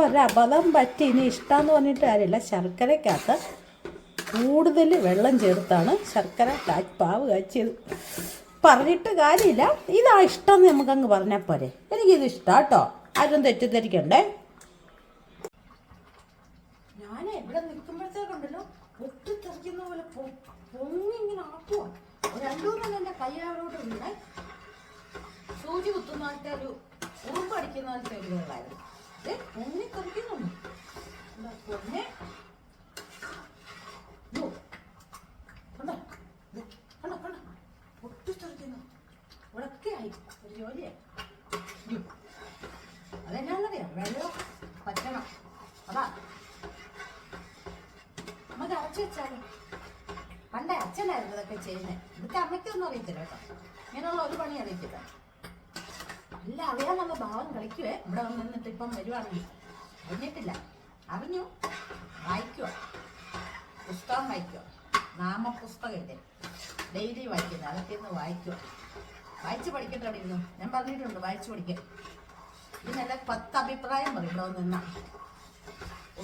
ഒരബദ്ധം പറ്റി ഇനി ഇഷ്ടമെന്ന് പറഞ്ഞിട്ട് കാര്യമില്ല. ശർക്കരക്കകത്ത് കൂടുതൽ വെള്ളം ചേർത്താണ് ശർക്കര കാച്ച് പാവ് കാച്ചിയത്. പറഞ്ഞിട്ട് കാര്യമില്ല. ഇതാ ഇഷ്ടം എന്ന് നമുക്കങ്ങ് പറഞ്ഞാൽ പോരെ. എനിക്കിത് ഇഷ്ടം കേട്ടോ ആരും തെറ്റിദ്ധരിക്കണ്ടേ? ഞാൻ ഇവിടെ നിൽക്കുമ്പോഴത്തേക്കുണ്ടല്ലോ പൊങ്ങി ഇങ്ങനെ ആക്കുവാ രണ്ടു മൂന്നെണ്ണം എന്റെ കയ്യാവരോട് വീണേ സൂചി കുത്തുന്ന പോലത്തെ ഒരു ഉറുമ്പടിക്കുന്ന പോലത്തെ ഒരു വെള്ളമായിരുന്നു ഏ പൊങ്ങി തെറിക്കുന്നുണ്ട് പൊന്നെ? കണ്ടോ? ഇവിടൊക്കെ ആയി. ഒരു ജോലിയായി. യ്യോ. അതെന്നാന്നറിയാം വെള്ളം പറ്റണം അതാ. അച്ഛനായിരുന്നു ഇതൊക്കെ ചെയ്യുന്നത് ഇതൊക്കെ അമ്മയ്ക്കൊന്നും അറിയത്തില്ല കേട്ടോ. ഇങ്ങനെയുള്ള ഒരു പണി അറിയത്തില്ല. അല്ല അറിയാന്നുള്ള ഭാവം കളിക്കുവേ. ഇവിടെ വന്നിട്ട് ഇപ്പം വരുവാണെങ്കിൽ അറിഞ്ഞിട്ടില്ല. അറിഞ്ഞു. വായിക്കുക പുസ്തകം വായിക്കുക നാമപുസ്തകമില്ലേ? ഡെയിലി വായിക്കുന്നത് അതൊക്കെ ഇന്ന് വായിക്കുക വായിച്ച് പഠിക്കട്ടെ അവിടെ ഇരുന്നു. ഞാൻ പറഞ്ഞിട്ടുണ്ട് വായിച്ച് പഠിക്കാൻ. ഇതിനെല്ലാം പത്ത് അഭിപ്രായം പറയും. ഇവിടെ വന്ന് നിന്നാ.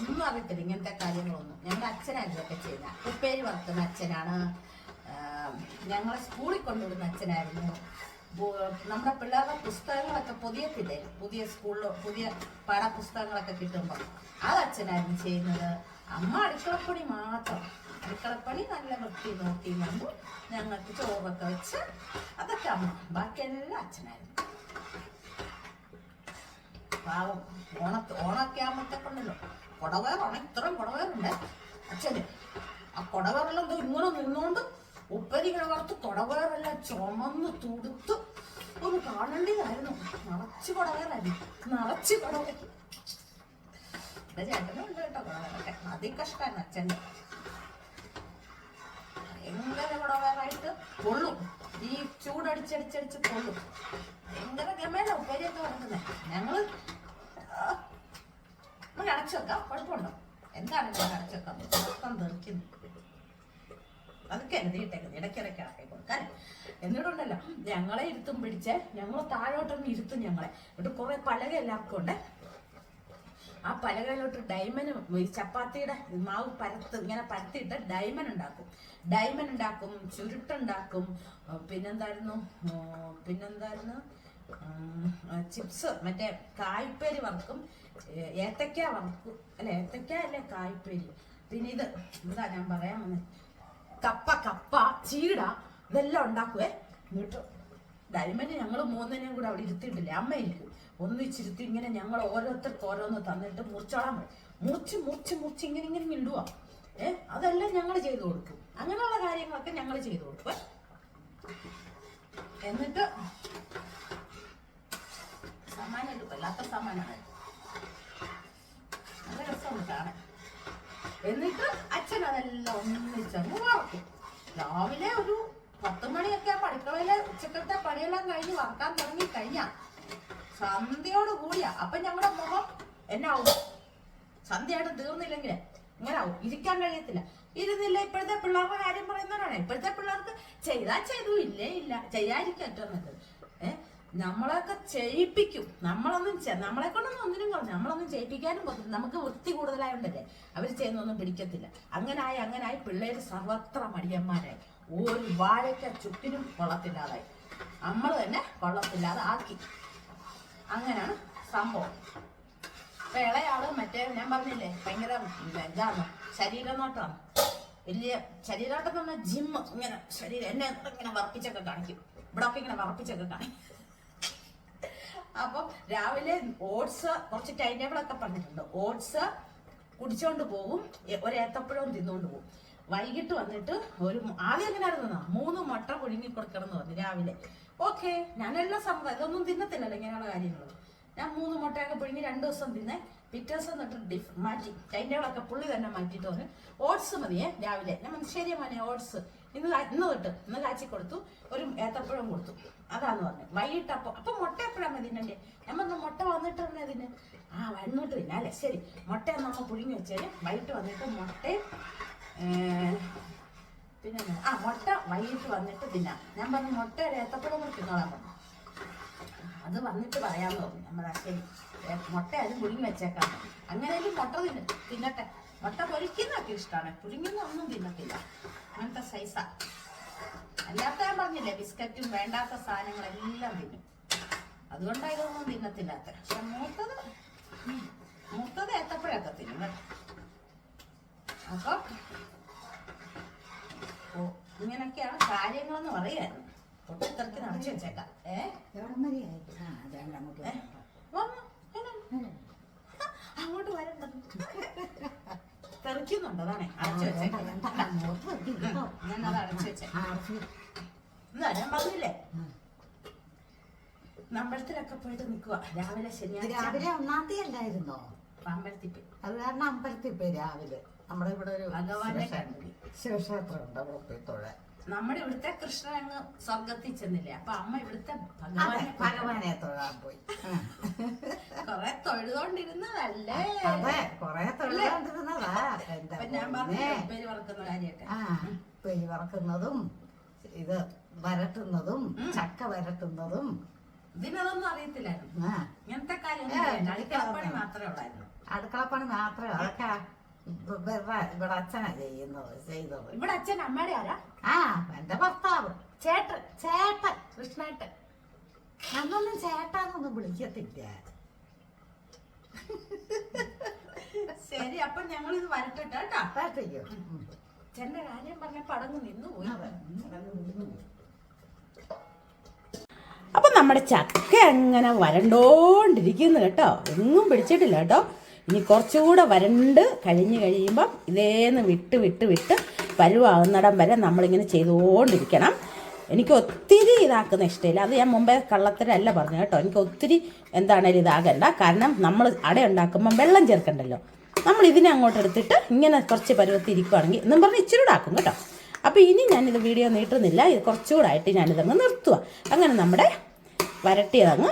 ഒന്നും അറിയത്തില്ല ഇങ്ങനത്തെ കാര്യങ്ങളൊന്നും. ഞങ്ങളുടെ അച്ഛനായിരുന്നു ഇതൊക്കെ ചെയ്യുന്നത് ഉപ്പേരി വളർത്തുന്ന അച്ഛനാണ്. ഞങ്ങളെ സ്കൂളിൽ കൊണ്ടുവിടുന്ന അച്ഛനായിരുന്നു. നമ്മുടെ പിള്ളേരുടെ പുസ്തകങ്ങളൊക്കെ പൊതിയത്തില്ലേ പുതിയ സ്കൂളിൽ പുതിയ പാഠപുസ്തകങ്ങളൊക്കെ കിട്ടുമ്പോൾ അത് അച്ഛനായിരുന്നു ചെയ്യുന്നത്. അമ്മ അടുക്കളപ്പണി മാത്രം. അടുക്കളപ്പണി നല്ല വൃത്തി നോക്കി വന്നു ഞങ്ങൾക്ക് ചോറൊക്കെ വെച്ച് അതൊക്കെ അമ്മ. ബാക്കിയെല്ലാം അച്ഛനായിരുന്നു. പാവം. ഓണത്ത് ഓണമൊക്കെ ആകുമ്പോഴത്തേക്കുണ്ടല്ലോ കുടവേറാണ് ഇത്രയും കൊടവേറുണ്ട് അച്ഛന് ആ കൊടവേറെല്ലാം എന്തോ ഇങ്ങനെ നിന്നുകൊണ്ട് ഉപ്പരി ഇങ്ങനെ വറുത്ത് കൊടവേറെല്ലാം ചുമന്ന് തുടുത്ത് ഒന്ന് കാണേണ്ടതായിരുന്നു നിറച്ച് കൊടവേറായിരുന്നു നിറച്ച് കുടവേർ എന്റെ ചേട്ടനും ഉണ്ട് കേട്ടോ കുടവേറൊക്കെ അതികഷ്ടാണ് അച്ഛന്റെ. ഭയങ്കര കൊടവേറായിട്ട് പൊള്ളും ഈ ചൂടടിച്ചടിച്ചടിച്ച് പൊള്ളും ഭയങ്കര ഗമേല ഉപ്പേരിയൊക്കെ വറുക്കുന്നത് ഞങ്ങൾ നമുക്ക് അടച്ചു വെക്കാം. കുഴപ്പമുണ്ടോ? എന്താണ് ഞാൻ അടച്ചു വെക്കാം മൊത്തം തെറിക്കുന്നു അതൊക്കെ എഴുതിയിട്ടേക്കുന്നത് ഇടയ്ക്കിടയ്ക്ക് ഇടയ്ക്ക് കൊടുക്കാൻ എന്നിട്ടുണ്ടല്ലോ ഞങ്ങളെ ഇരുത്തും പിടിച്ച്. ഞങ്ങൾ താഴോട്ടൊന്ന് ഇരുത്തും ഞങ്ങളെ. എന്നിട്ട് കുറെ പലക എല്ലാവർക്കും ആ പലകയിലോട്ട് ഡയമണ്ട് ഈ ചപ്പാത്തിയുടെ മാവ് പരത്ത് ഇങ്ങനെ പരത്തിയിട്ട് ഡയമണ്ട് ഉണ്ടാക്കും. ഡയമണ്ട് ഉണ്ടാക്കും ചുരുട്ടുണ്ടാക്കും. പിന്നെന്തായിരുന്നു? പിന്നെന്തായിരുന്നു? ചിപ്സ് മറ്റേ കായ്പേര് വറുക്കും. ഏത്തക്ക വറുക്കും അല്ല ഏത്തക്ക അല്ലേ കായ്പേരി? പിന്നെ ഇത് എന്താ ഞാൻ പറയാൻ വന്നത് കപ്പ കപ്പ ചീട ഇതെല്ലാം ഉണ്ടാക്കുവേ. എന്നിട്ട് ഡയമണ്ട് ഞങ്ങൾ മൂന്നിനെയും കൂടെ അവിടെ ഇരുത്തിയിട്ടില്ലേ? അമ്മ ഇരിക്കും ഒന്നിച്ചിരുത്തി ഇങ്ങനെ ഞങ്ങൾ ഓരോരുത്തർക്ക് ഓരോന്ന് തന്നിട്ട് മുറിച്ചോളാൻ പറയും. മുറിച്ച് മുറിച്ച് മുറിച്ച് ഇങ്ങനെ ഇങ്ങനെ ഇടുക ഏ അതെല്ലാം ഞങ്ങൾ ചെയ്തു കൊടുക്കും. അങ്ങനെയുള്ള കാര്യങ്ങളൊക്കെ ഞങ്ങൾ ചെയ്തു കൊടുക്കും. എന്നിട്ട് സമ്മാനം വല്ലാത്ത സമ്മാനമാണ് എന്നിട്ട് അച്ഛൻ അതെല്ലാം ഒന്നിച്ചങ്ങ് വറക്കും. രാവിലെ ഒരു പത്ത് മണിയൊക്കെ അടുക്കളയിലെ ഉച്ചക്കത്തെ പണിയെല്ലാം കഴിഞ്ഞ് വറക്കാൻ തുടങ്ങി കഴിഞ്ഞാ സന്ധ്യയോട് കൂടിയാ. അപ്പൊ ഞങ്ങളുടെ മുഖം എന്നാവും? സന്ധ്യയായിട്ട് തീർന്നില്ലെങ്കിൽ ഇങ്ങനെ ആവും ഇരിക്കാൻ കഴിയത്തില്ല. ഇരുന്നില്ല ഇപ്പോഴത്തെ പിള്ളേരുടെ കാര്യം പറയുന്നവരാണ്. ഇപ്പോഴത്തെ പിള്ളേർക്ക് ചെയ്താൽ ചെയ്തു ഇല്ലേ ഇല്ല. ചെയ്യാതിരിക്കും ഏറ്റവും നല്ലത്. നമ്മളൊക്കെ ചെയ്യിപ്പിക്കും. നമ്മളൊന്നും നമ്മളെ കൊണ്ടൊന്നും ഒന്നിനും നമ്മളൊന്നും ചെയ്യിപ്പിക്കാനും പറ്റില്ല നമുക്ക് വൃത്തി കൂടുതലായോണ്ടല്ലേ അവർ ചെയ്യുന്നൊന്നും പിടിക്കത്തില്ല. അങ്ങനായി അങ്ങനായി പിള്ളേര് സർവത്ര മടിയന്മാരായി. ഒരു വാഴയ്ക്ക ചുറ്റിനും കൊള്ളത്തില്ലാതായി. നമ്മൾ തന്നെ കൊള്ളത്തില്ലാതെ ആക്കി അങ്ങനെയാണ് സംഭവം. ഇപ്പൊ ഇളയാൾ മറ്റേ ഞാൻ പറഞ്ഞില്ലേ ഭയങ്കര ഇതാണ് ശരീരനോട്ടമാണ് വലിയ ശരീരനോട്ടം എന്ന് പറഞ്ഞാൽ ജിമ്മ് ഇങ്ങനെ ശരീരം എന്നെ ഇങ്ങനെ വറപ്പിച്ചൊക്കെ കാണിക്കും. ഇവിടെ ഒക്കെ ഇങ്ങനെ വറപ്പിച്ചൊക്കെ കാണിക്കും. അപ്പം രാവിലെ ഓട്സ് കുറച്ച് ടൈം ടേബിൾ ഒക്കെ പറഞ്ഞിട്ടുണ്ട്. ഓട്സ് കുടിച്ചോണ്ട് പോകും. ഒരേത്തപ്പഴവും തിന്നുകൊണ്ട് പോകും. വൈകിട്ട് വന്നിട്ട് ഒരു ആദ്യം എങ്ങനെയായിരുന്നു മൂന്ന് മുട്ട പുഴുങ്ങി കൊടുക്കണം എന്ന് പറഞ്ഞു രാവിലെ. ഓക്കെ ഞാനെല്ലാം സമ്മതം ഇതൊന്നും തിന്നത്തില്ലല്ലോ ഇങ്ങനെയുള്ള കാര്യങ്ങൾ ഞാൻ മൂന്ന് മുട്ടയൊക്കെ പുഴുങ്ങി രണ്ട് ദിവസം തിന്നെ. പിറ്റേ ദിവസം തൊട്ട് ഡിഫ് മാറ്റി. ടൈം ടേബിളൊക്കെ പുള്ളി തന്നെ മാറ്റിയിട്ട് പറഞ്ഞു ഓട്സ് മതിയെ രാവിലെ. ഞാൻ ശരി മോനെ ഓട്സ്. ഇന്ന് ഇന്ന് തൊട്ട് ഇന്ന് കാച്ചി കൊടുത്തു. ഒരു ഏത്തപ്പഴം കൊടുത്തു. അതാന്ന് പറഞ്ഞു. വൈകിട്ട് അപ്പൊ മുട്ട എപ്പോഴാണ് തിന്നണ്ടേ നമ്മന്ന് മുട്ട മുട്ട വന്നിട്ടുണ്ട് അതിന് ആ വന്നിട്ട് തിന്നാ അല്ലേ? ശരി. മുട്ട നമ്മൾ പുഴുങ്ങി വെച്ചാൽ വൈകിട്ട് വന്നിട്ട് മുട്ട ഏ, പിന്നെ ആ മുട്ട വൈകിട്ട് വന്നിട്ട് തിന്നാം. ഞാൻ പറഞ്ഞു മുട്ട ഏത്തപ്പഴം കൂടി പറഞ്ഞു. അത് വന്നിട്ട് പറയാമെന്ന് പറഞ്ഞു നമ്മൾ ശരി. മുട്ട അത് പുഴുങ്ങി വെച്ചേക്കാം. അങ്ങനെയും മുട്ട തിന്നു തിന്നട്ടെ. മുട്ട പൊരിക്കുന്നതൊക്കെ ഇഷ്ടമാണ് പുഴുങ്ങുന്ന ഒന്നും തിന്നത്തില്ല. അങ്ങനത്തെ സൈസാ അല്ലാത്ത ഞാൻ പറഞ്ഞില്ലേ ബിസ്ക്കറ്റും വേണ്ടാത്ത സാധനങ്ങളെല്ലാം തിന്നും. അതുകൊണ്ടാണ് ഇതൊന്നും തിന്നത്തില്ലാത്ത. പക്ഷെ മൂത്തത് മൂത്തത് ഏത്തപ്പഴൊക്കെ തിന്നും അപ്പൊ ഇങ്ങനൊക്കെയാണ് കാര്യങ്ങളെന്ന് പറയായിരുന്നു. പൊട്ടിത്തെറിക്ക് നടച്ചു വെച്ചേക്കാം. ഏ എവിടം വരെയായി ആ അതാണ് അങ്ങോട്ട് ഏ? വന്നോ? വന്നോ? ആ, അങ്ങോട്ട് വരണ്ട തെറിക്കുന്നുണ്ട് അതാണേ അടച്ചു വെച്ചേക്കാം ഞാനത് അടച്ചു വെച്ചേക്കാം എന്നാ ഞാൻ പറഞ്ഞില്ലേ? അമ്പലത്തിലൊക്കെ പോയിട്ട് നിൽക്കുക രാവിലെ ശനിയാഴ്ച. രാവിലെ ഒന്നാം തീയതി അല്ലായിരുന്നോ? അമ്പലത്തിൽ പോയി അത് കാരണം അമ്പലത്തിൽ പോയി രാവിലെ. നമ്മുടെ ഇവിടെ ഒരു ഭഗവാന്റെ ശിവക്ഷേത്രം ഉണ്ട് അവിടെ പോയി തൊഴാൻ നമ്മുടെ ഇവിടുത്തെ കൃഷ്ണൻ അങ്ങ് സ്വർഗത്തിൽ ചെന്നില്ലേ? അപ്പൊ അമ്മ ഇവിടുത്തെ ഭഗവാനെ ഭഗവാനെ തൊഴാൻ പോയി. കൊറേ തൊഴുതോണ്ടിരുന്നതല്ലേ? അതെ കൊറേ അപ്പൊ ഞാൻ. പേര് കാര്യമൊക്കെ. പേര് വറക്കുന്നതും ഇത് വരട്ടുന്നതും ചക്ക വരട്ടുന്നതും. ഇതിനതൊന്നും അറിയത്തില്ലായിരുന്നു. ഇങ്ങനത്തെ കാര്യം അടുക്കളപ്പണി മാത്രമേ ഉള്ളായിരുന്നു. അടുക്കളപ്പണി മാത്രമേ അതൊക്കെ ഇവിടെ അച്ഛനാ ചെയ്യുന്നത് ചെയ്തത്. ഇവിടെ അച്ഛൻ അമ്മയുടെ ആരാ? ആ എന്റെ ഭർത്താവ്. ചേട്ടൻ ചേട്ടൻ കൃഷ്ണേട്ടൻ. അന്നൊന്നും ചേട്ടാന്നൊന്നും വിളിക്കത്തില്ല. ശരി അപ്പൊ ഞങ്ങൾ ഇത് വരട്ടെ കേട്ടോ ചേട്ടന്റെ കാര്യം പറഞ്ഞ പടങ്ങ് നിന്നു പോയി. അപ്പം നമ്മുടെ ചക്ക അങ്ങനെ വരണ്ടോണ്ടിരിക്കുന്നു കേട്ടോ? എങ്ങും പിടിച്ചിട്ടില്ല കേട്ടോ. ഇനി കുറച്ചുകൂടെ വരണ്ട് കഴിഞ്ഞ് കഴിയുമ്പം ഇതേന്ന് വിട്ട് വിട്ട് വിട്ട് പരുവാകുന്നിടം വരെ നമ്മളിങ്ങനെ ചെയ്തുകൊണ്ടിരിക്കണം. എനിക്ക് ഒത്തിരി ഇതാക്കുന്ന ഇഷ്ടമില്ല അത് ഞാൻ മുമ്പേ കള്ളത്തരല്ല പറഞ്ഞു കേട്ടോ. എനിക്ക് ഒത്തിരി എന്താണേലും ഇതാകണ്ട. കാരണം നമ്മൾ അട ഉണ്ടാക്കുമ്പം വെള്ളം ചേർക്കണ്ടല്ലോ. നമ്മൾ ഇതിനെ അങ്ങോട്ട് എടുത്തിട്ട് ഇങ്ങനെ കുറച്ച് പരുവത്തിൽ ഇരിക്കുവാണെങ്കിൽ എന്നും പറഞ്ഞ് ഇച്ചിരി കൂടെ ആക്കും കേട്ടോ. അപ്പോൾ ഇനി ഞാനിത് വീഡിയോ നീട്ടുന്നില്ല. ഇത് കുറച്ചുകൂടെ ആയിട്ട് ഞാനിതങ്ങ് നിർത്തുക അങ്ങനെ നമ്മുടെ വരട്ടിയതങ്ങ്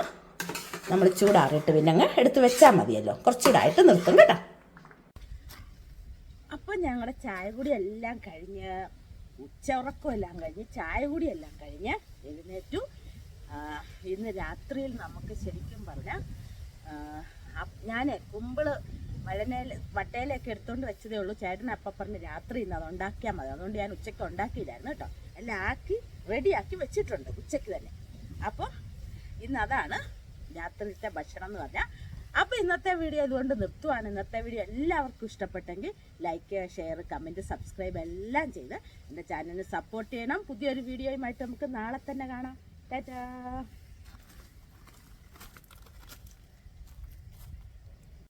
നമ്മൾ ചൂടാറിയിട്ട് പിന്നെ അങ്ങ് എടുത്ത് വെച്ചാൽ മതിയല്ലോ. കുറച്ചുകൂടായിട്ട് നിർത്തും കേട്ടോ. അപ്പോൾ ഞങ്ങളുടെ ചായ കൂടി എല്ലാം കഴിഞ്ഞ് ഉച്ച ഉറക്കം എല്ലാം കഴിഞ്ഞ് ചായ കൂടി എല്ലാം കഴിഞ്ഞ് എഴുന്നേറ്റു. ഇന്ന് രാത്രിയിൽ നമുക്ക് ശരിക്കും പറഞ്ഞാൽ ഞാൻ കുമ്പിൾ വഴനേല വട്ടയിലൊക്കെ എടുത്തോണ്ട് വെച്ചതേ ഉള്ളൂ. ചേട്ടൻ അപ്പം പറഞ്ഞ് രാത്രി ഇന്ന് അത് ഉണ്ടാക്കിയാൽ മതി. അതുകൊണ്ട് ഞാൻ ഉച്ചയ്ക്ക് ഉണ്ടാക്കിയില്ലായിരുന്നു കേട്ടോ. എല്ലാം ആക്കി റെഡിയാക്കി വെച്ചിട്ടുണ്ട് ഉച്ചയ്ക്ക് തന്നെ. അപ്പോൾ ഇന്ന് അതാണ് രാത്രിയിലത്തെ ഭക്ഷണം എന്ന് പറഞ്ഞാൽ അപ്പോൾ ഇന്നത്തെ വീഡിയോ ഇതുകൊണ്ട് നിർത്തുവാണ്. ഇന്നത്തെ വീഡിയോ എല്ലാവർക്കും ഇഷ്ടപ്പെട്ടെങ്കിൽ ലൈക്ക് ഷെയർ കമന്റ് സബ്സ്ക്രൈബ് എല്ലാം ചെയ്ത് എന്റെ ചാനലിന് സപ്പോർട്ട് ചെയ്യണം. പുതിയൊരു വീഡിയോയുമായിട്ട് നമുക്ക് നാളെ തന്നെ കാണാം. ടാറ്റാ.